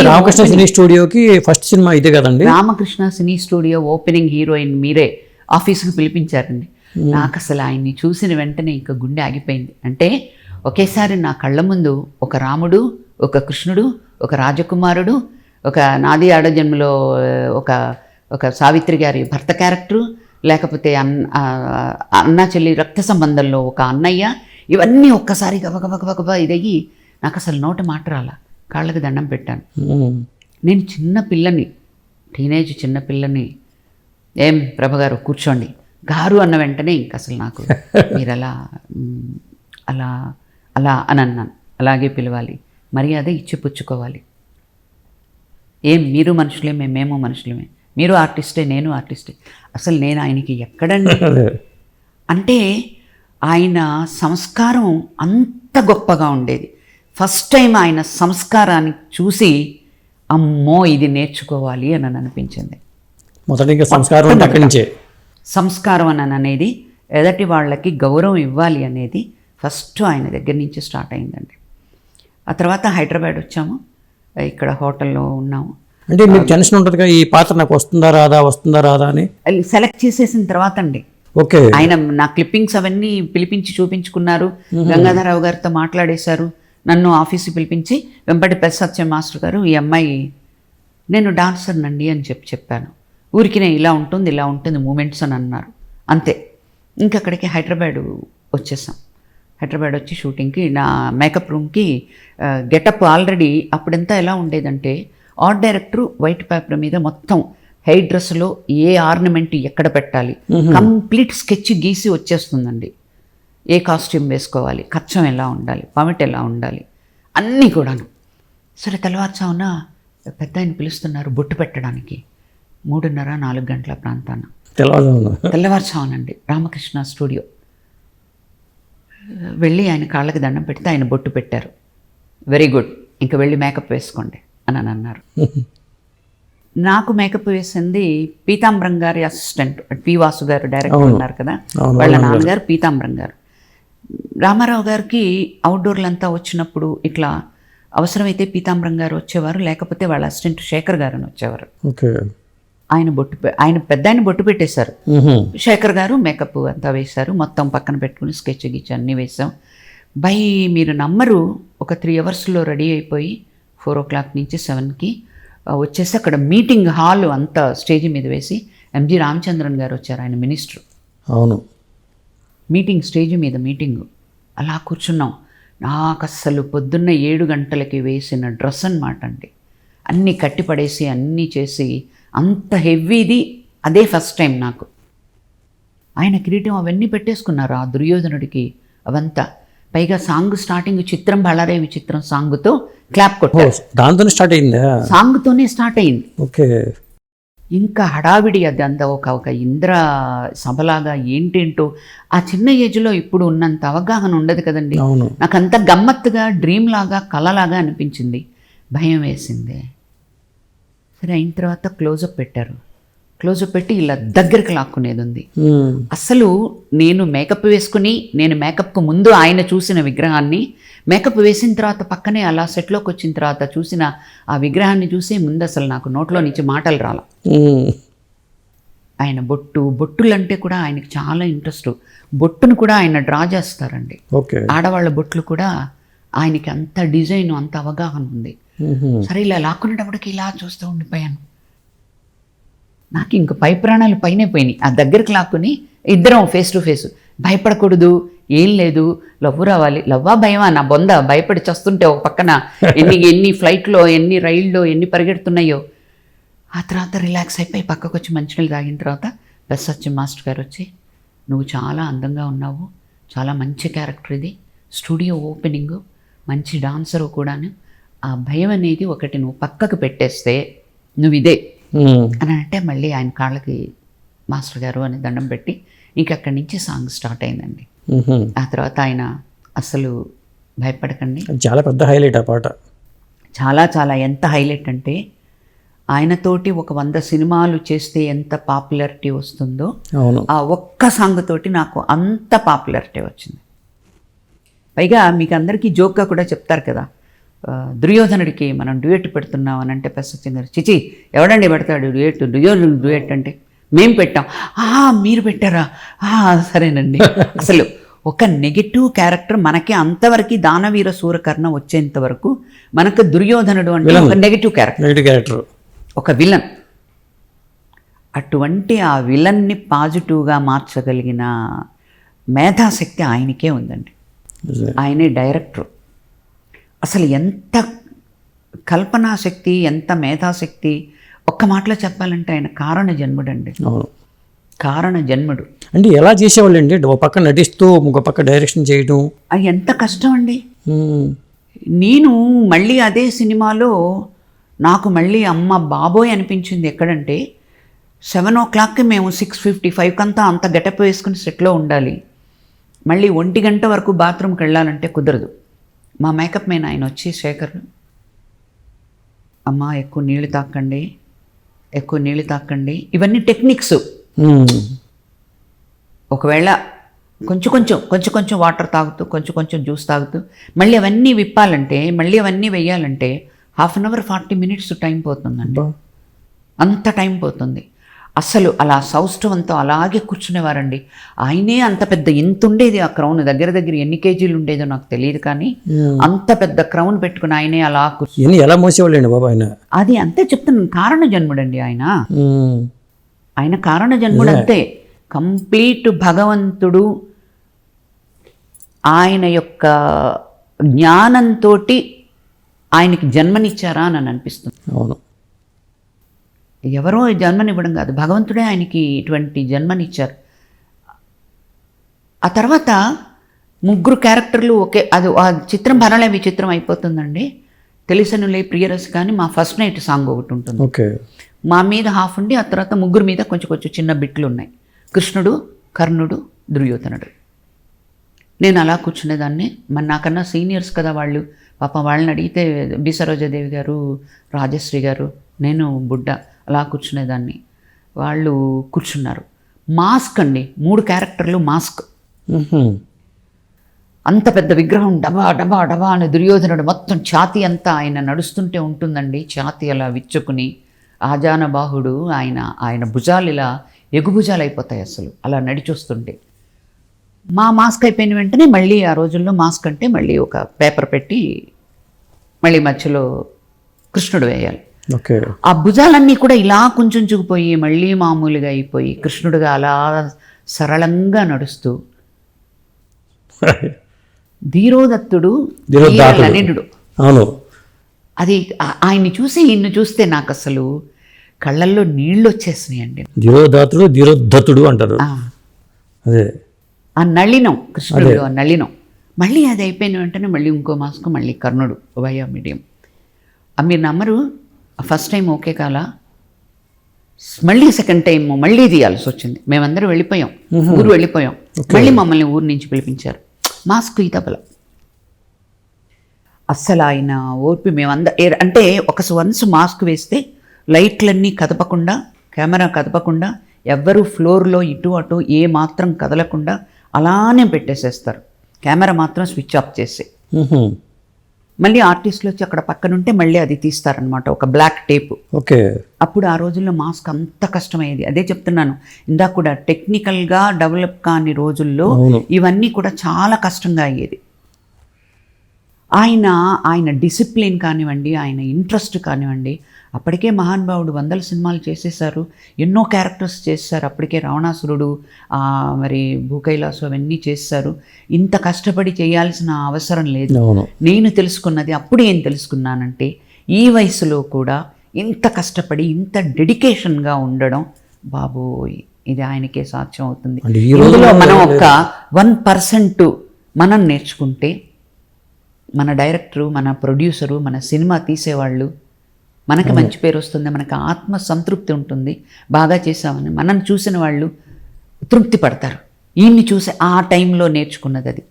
రామకృష్ణ సినీ స్టూడియోకి first cinema ఇదే కదండి? Ramakrishna cine studio opening heroine మీరే ఆఫీస్కి పిలిపించారండి. నాకు అసలు ఆయన్ని చూసిన వెంటనే ఇంకా గుండె ఆగిపోయింది. అంటే ఒకేసారి నా కళ్ళ ముందు ఒక రాముడు ఒక కృష్ణుడు ఒక రాజకుమారుడు ఒక నాది ఆడజన్మలో ఒక ఒక సావిత్రి గారి భర్త క్యారెక్టరు లేకపోతే అన్నా చెల్లి రక్త సంబంధంలో ఒక అన్నయ్య ఇవన్నీ ఒక్కసారి గబగబ గబగబా ఇదయ్యి నాకు అసలు నోట మాట రాల. కాళ్ళకి దండం పెట్టాను. నేను చిన్న పిల్లని టీనేజ్ చిన్న పిల్లని. ఏం ప్రభగారు కూర్చోండి. గారు అన్న వెంటనే ఇంక అసలు నాకు మీరు అలా అలా అలా అని అన్నాను. అలాగే పిలవాలి. మర్యాద ఇచ్చి పుచ్చుకోవాలి ఏం మీరు మనుషులే మేమేమో మనుషులమే. మీరు ఆర్టిస్టే నేను ఆర్టిస్టే. అసలు నేను ఆయనకి ఎక్కడండి? అంటే ఆయన సంస్కారం అంత గొప్పగా ఉండేది. ఫస్ట్ టైం ఆయన సంస్కారాన్ని చూసి అమ్మో ఇది నేర్చుకోవాలి అని అని అనిపించింది. మొదటి ఇంకా సంస్కారం అంటే అక్కడి నుంచే. సంస్కారం అని అనేది ఎదటి వాళ్ళకి గౌరవం ఇవ్వాలి అనేది ఫస్ట్ ఆయన దగ్గర నుంచి స్టార్ట్ అయిందండి. ఆ తర్వాత హైదరాబాద్ వచ్చాము. ఇక్కడ హోటల్లో ఉన్నాము. అంటే మీకు టెన్షన్ ఉంటుందిగా ఈ పాత్ర నాకు వస్తుందా రాదా వస్తుందా రాదా అని? సెలెక్ట్ చేసేసిన తర్వాత అండి. ఓకే. ఆయన నా క్లిప్పింగ్స్ అవన్నీ పిలిపించి చూపించుకున్నారు. గంగాధరరావు గారితో మాట్లాడేశారు. నన్ను ఆఫీస్కి పిలిపించి వెంపటి పెద్ద సత్యం మాస్టర్ గారు ఈ అమ్మాయి నేను డాన్సర్ నండి అని చెప్పి చెప్పాను. ఊరికినే ఇలా ఉంటుంది ఇలా ఉంటుంది మూమెంట్స్ అని అన్నారు. అంతే. ఇంకక్కడికి హైదరాబాద్ వచ్చేసాం. హైదరాబాద్ వచ్చి షూటింగ్కి నా మేకప్ రూమ్కి గెటప్ ఆల్రెడీ అప్పుడంతా ఎలా ఉండేదంటే ఆర్ట్ డైరెక్టర్ వైట్ పేపర్ మీద మొత్తం హెయిర్ డ్రెస్లో ఏ ఆర్నమెంట్ ఎక్కడ పెట్టాలి? కంప్లీట్ స్కెచ్ గీసి వచ్చేస్తుందండి. ఏ కాస్ట్యూమ్ వేసుకోవాలి? కచ్చం ఎలా ఉండాలి? పమిట్ ఎలా ఉండాలి? అన్నీ కూడాను. సరే తెల్లవారుజామున పెద్ద ఆయన పిలుస్తున్నారు బొట్టు పెట్టడానికి. మూడున్నర నాలుగు గంటల ప్రాంతాన. తెలవదు తెల్లవారుజామునండి. రామకృష్ణ స్టూడియో. వెళ్ళి ఆయన కాళ్ళకి దండం పెడితే ఆయన బొట్టు పెట్టారు. వెరీ గుడ్ ఇంకా వెళ్ళి మేకప్ వేసుకోండి అని అని అన్నారు. నాకు మేకప్ వేసింది పీతాంబరం గారి అసిస్టెంట్. పి వాసు గారు డైరెక్టర్ ఉన్నారు కదా? వాళ్ళ నాన్నగారు పీతాంబరం గారు. రామారావు గారికి అవుట్డోర్లంతా వచ్చినప్పుడు ఇట్లా అవసరమైతే పీతాంబరం గారు వచ్చేవారు లేకపోతే వాళ్ళ అసిస్టెంట్ శేఖర్ గారు అని వచ్చేవారు. ఆయన బొట్టు ఆయన పెద్ద ఆయన బొట్టు పెట్టేశారు. శేఖర్ గారు మేకప్ అంతా వేశారు మొత్తం పక్కన పెట్టుకుని స్కెచ్ గిచ్ అన్నీ వేసాం బై మీరు నమ్మరు ఒక త్రీ అవర్స్లో రెడీ అయిపోయి ఫోర్ ఓ క్లాక్ నుంచి సెవెన్కి వచ్చేసి అక్కడ మీటింగ్ హాల్ అంతా స్టేజ్ మీద వేసి ఎంజి రామచంద్రన్ గారు వచ్చారు ఆయన మినిస్టర్ అవును. మీటింగ్ స్టేజ్ మీద మీటింగ్. అలా కూర్చున్నాం. నాకు అస్సలు పొద్దున్న ఏడు గంటలకి వేసిన డ్రెస్ అన్నమాట అండి. అన్నీ కట్టిపడేసి అన్నీ చేసి అంత హెవీది అదే ఫస్ట్ టైం నాకు. ఆయన కిరీటం అవన్నీ పెట్టేసుకున్నారు ఆ దుర్యోధనుడికి అవంతా. పైగా సాంగ్ స్టార్టింగ్ చిత్రం బళారే విచిత్రం సాంగ్తో క్లాప్ కొట్టారు. దాంతోనే స్టార్ట్ అయిందా? సాంగ్తోనే స్టార్ట్ అయింది. ఓకే. ఇంకా హడావిడి అది అంత ఒక ఒక ఇంద్ర సభలాగా ఏంటేంటో ఆ చిన్న ఏజ్లో ఇప్పుడు ఉన్నంత అవగాహన ఉండదు కదండి. నాకు అంత గమ్మత్తుగా డ్రీమ్ లాగా కలలాగా అనిపించింది. భయం వేసింది. సరే అయిన తర్వాత క్లోజప్ పెట్టారు. క్లోజప్ పెట్టి ఇలా దగ్గరికి లాక్కునేది ఉంది. అసలు నేను మేకప్ వేసుకుని నేను మేకప్కు ముందు ఆయన చూసిన విగ్రహాన్ని మేకప్ వేసిన తర్వాత పక్కనే అలా సెట్లోకి వచ్చిన తర్వాత చూసిన ఆ విగ్రహాన్ని చూసి ముందు అసలు నాకు నోట్లో నుంచి మాటలు రాల. ఆయన బొట్టు బొట్టులు అంటే కూడా ఆయనకి చాలా ఇంట్రెస్ట్. బొట్టును కూడా ఆయన డ్రా చేస్తారండి. ఆడవాళ్ళ బొట్లు కూడా ఆయనకి అంత డిజైన్ అంత అవగాహన ఉంది. సరే ఇలా లాక్కునేటప్పటికి ఇలా చూస్తూ ఉండిపోయాను. నాకు ఇంక పై ప్రాణాలు పైనే పోయినాయి. ఆ దగ్గరికి లాక్కుని ఇద్దరం ఫేస్ టు ఫేస్ భయపడకూడదు ఏం లేదు లవ్వు రావాలి. లవ్వా భయమా? నా బొంద భయపడి చస్తుంటే ఒక పక్కన ఎన్ని ఎన్ని ఫ్లైట్లో ఎన్ని రైల్లో ఎన్ని పరిగెడుతున్నాయో. ఆ తర్వాత రిలాక్స్ అయిపోయి పక్కకు వచ్చి మంచినీళ్ళు తాగిన తర్వాత బెస్ సత్యం మాస్టర్ గారు వచ్చి నువ్వు చాలా అందంగా ఉన్నావు. చాలా మంచి క్యారెక్టర్ ఇది. స్టూడియో ఓపెనింగ్ మంచి డాన్సరు కూడాను. ఆ భయం అనేది ఒకటి నువ్వు పక్కకు పెట్టేస్తే నువ్వు ఇదే. అని అంటే మళ్ళీ ఆయన కాళ్ళకి మాస్టర్ గారు అని దండం పెట్టి ఇంక అక్కడి నుంచి సాంగ్ స్టార్ట్ అయిందండి. ఉహు. ఆ తర్వాత ఆయన అసలు భయపడకండి. చాలా పెద్ద హైలైట్ ఆ పాట. చాలా చాలా. ఎంత హైలైట్ అంటే ఆయనతోటి ఒక వంద సినిమాలు చేస్తే ఎంత పాపులారిటీ వస్తుందో ఆ ఒక్క సాంగ్ తోటి నాకు అంత పాపులారిటీ వచ్చింది. పైగా మీకు అందరికీ జోక్గా కూడా చెప్తారు కదా దుర్యోధనుడికి మనం డ్యూయట్ పెడుతున్నాం అని అంటే గారు చిచి ఎవడండి పెడతాడు డ్యూయట్? దుర్యోధనుడు డ్యూయట్ అంటే మేం పెట్టాం. ఆ మీరు పెట్టారా? ఆ సరేనండి. అసలు ఒక నెగిటివ్ క్యారెక్టర్ మనకి అంతవరకు దానవీర సూరకర్ణ వచ్చేంత వరకు మనకు దుర్యోధనుడు అంటే ఒక నెగిటివ్ క్యారెక్టర్. Negative character. ఒక విలన్. అటువంటి ఆ విలన్ని పాజిటివ్గా మార్చగలిగిన మేధాశక్తి ఆయనకే ఉందండి. ఆయనే డైరెక్టర్. అసలు ఎంత కల్పనా శక్తి ఎంత మేధాశక్తి? ఒక్క మాటలో చెప్పాలంటే ఆయన కారణ జన్ముడండి. అవును. కారణ జన్ముడు. అంటే ఎలా చేసేవాళ్ళండి? ఒక పక్క నటిస్తూ ఒక పక్క డైరెక్షన్ చేయడం అది ఎంత కష్టం అండి నేను మళ్ళీ అదే సినిమాలో నాకు మళ్ళీ అమ్మ బాబోయ్ అనిపించింది ఎక్కడంటే సెవెన్ ఓ క్లాక్కి మేము సిక్స్ ఫిఫ్టీ ఫైవ్కి అంతా అంత గెటప్ వేసుకుని సెట్లో ఉండాలి. మళ్ళీ ఒంటి గంట వరకు బాత్రూమ్కి వెళ్ళాలంటే కుదరదు. మా మేకప్ మ్యాన్ ఆయన వచ్చి శేఖర్ అమ్మ ఎక్కువ నీళ్ళు తాకండి ఎక్కువ నీళ్ళు తాకండి. ఇవన్నీ టెక్నిక్స్. ఒకవేళ కొంచెం కొంచెం కొంచెం కొంచెం వాటర్ తాగుతూ కొంచెం కొంచెం జ్యూస్ తాగుతూ మళ్ళీ అవన్నీ విప్పాలంటే మళ్ళీ అవన్నీ వెయ్యాలంటే half an hour forty minutes time పోతుందండి. అంత టైం పోతుంది. అసలు అలా సౌష్ఠవంతో అలాగే కూర్చునేవారండి. ఆయనే అంత పెద్ద ఇంత ఉండేది ఆ క్రౌన్ దగ్గర దగ్గర ఎన్ని కేజీలు ఉండేదో నాకు తెలియదు కానీ. అంత పెద్ద క్రౌన్ పెట్టుకుని ఆయనే అలా కూర్చు ఇవన్నీ ఎలా మోసేవాళ్ళండి బాబా ఆయన? అది అంతే చెప్తున్నాను. కారణ జన్ముడండి ఆయన. ఉమ్, ఆయన కారణ జన్ముడు అంతే. కంప్లీట్ భగవంతుడు ఆయన యొక్క జ్ఞానంతో ఆయనకి జన్మనిచ్చారా అని అనిపిస్తుంది. అవును. ఎవరో జన్మనివ్వడం కాదు. భగవంతుడే ఆయనకి ఇటువంటి జన్మనిచ్చారు. ఆ తర్వాత ముగ్గురు క్యారెక్టర్లు ఒకే అది ఆ చిత్రం భరణలే విచిత్రం అయిపోతుందండి. తెలిసనులే ప్రియరస్ కానీ మా ఫస్ట్ నైట్ సాంగ్ ఒకటి ఉంటుంది. ఓకే. మా మీద హాఫ్ ఉండి ఆ తర్వాత ముగ్గురు మీద కొంచెం కొంచెం చిన్న బిట్లు ఉన్నాయి. కృష్ణుడు కర్ణుడు దుర్యోధనుడు. నేను అలా కూర్చునేదాన్ని. మరి నాకన్నా సీనియర్స్ కదా వాళ్ళు. పాప వాళ్ళని అడిగితే బి. సరోజాదేవి గారు రాజశ్రీ గారు నేను బుడ్డ. అలా కూర్చునేదాన్ని. వాళ్ళు కూర్చున్నారు. మాస్క్ అండి. మూడు క్యారెక్టర్లు మాస్క్. అంత పెద్ద విగ్రహం డబా డబా డబా అని దుర్యోధనుడు మొత్తం ఛాతీ అంతా ఆయన నడుస్తుంటే ఉంటుందండి. ఛాతీ అలా విచ్చుకుని ఆజానబాహుడు ఆయన ఆయన భుజాలు ఇలా ఎగుభుజాలు అయిపోతాయి అసలు. అలా నడిచొస్తుంటే. మా మాస్క్ అయిపోయిన వెంటనే మళ్ళీ ఆ రోజుల్లో మాస్క్ అంటే మళ్ళీ ఒక పేపర్ పెట్టి మళ్ళీ మధ్యలో కృష్ణుడు వేయాలి. ఆ భుజాలన్నీ కూడా ఇలా కొంచెం చుగిపోయి మళ్ళీ మామూలుగా అయిపోయి కృష్ణుడుగా అలా సరళంగా నడుస్తూ. ధీరోదత్తుడు అవును. అది ఆయన్ని చూసి ఇన్ను చూస్తే నాకు అసలు కళ్ళల్లో నీళ్ళు వచ్చేసినాయండి ధీరోదాతుడు ధీరోద్ధతుడు అంటారు. ఆ, అదే. ఆ నళినం కృష్ణుడు ఆ నళినం. మళ్ళీ అది అయిపోయిన వెంటనే మళ్ళీ ఇంకో మాస్కు మళ్ళీ కర్ణుడు వయా మీడియం. మీరు నమ్మరు ఫస్ట్ టైం ఓకే కాల. మళ్ళీ సెకండ్ టైం మళ్ళీ తీయాల్సి వచ్చింది. మేమందరం వెళ్ళిపోయాం. ఊరు వెళ్ళిపోయాం. మళ్ళీ మమ్మల్ని ఊరు నుంచి పిలిపించారు. మాస్క్ ఈ తబల. అస్సలు ఆయన ఓర్పి మేమంద ఏ- అంటే ఒక వన్స్ మాస్క్ వేస్తే లైట్లన్నీ కదపకుండా కెమెరా కదపకుండా ఎవ్వరూ ఫ్లోర్లో ఇటు అటు ఏ మాత్రం కదలకుండా అలానే పెట్టేసేస్తారు. కెమెరా మాత్రం స్విచ్ ఆఫ్ చేసి మళ్ళీ ఆర్టిస్టులు వచ్చి అక్కడ పక్కన ఉంటే మళ్ళీ అది తీస్తారనమాట ఒక బ్లాక్ టేప్ ఓకే. అప్పుడు ఆ రోజుల్లో మాస్క్ అంత కష్టమయ్యేది. అదే చెప్తున్నాను ఇందాక కూడా టెక్నికల్గా డెవలప్ కాని రోజుల్లో. ఇవన్నీ కూడా చాలా కష్టంగా అయ్యేది. ఆయన ఆయన డిసిప్లిన్ కానివ్వండి ఆయన ఇంట్రెస్ట్ కానివ్వండి అప్పటికే మహానుభావుడు వందల సినిమాలు చేసేసారు ఎన్నో క్యారెక్టర్స్ చేశారు అప్పటికే రావణాసురుడు మరి భూకైలాసు అవన్నీ చేశారు ఇంత కష్టపడి చేయాల్సిన అవసరం లేదు. నేను తెలుసుకున్నది అప్పుడు ఏం తెలుసుకున్నానంటే ఈ వయసులో కూడా ఇంత కష్టపడి ఇంత డెడికేషన్గా ఉండడం బాబోయ్! ఇది ఆయనకే సాధ్యం అవుతుంది. ఇందులో మనం ఒక వన్ పర్సెంట్ మనం నేర్చుకుంటే మన డైరెక్టరు మన ప్రొడ్యూసరు మన సినిమా తీసేవాళ్ళు మనకి మంచి పేరు వస్తుంది మనకి ఆత్మ సంతృప్తి ఉంటుంది బాగా చేసామని మనం చూసిన వాళ్ళు తృప్తి పడతారు. ఈయన్ని చూసి ఆ టైంలో నేర్చుకున్నది అది.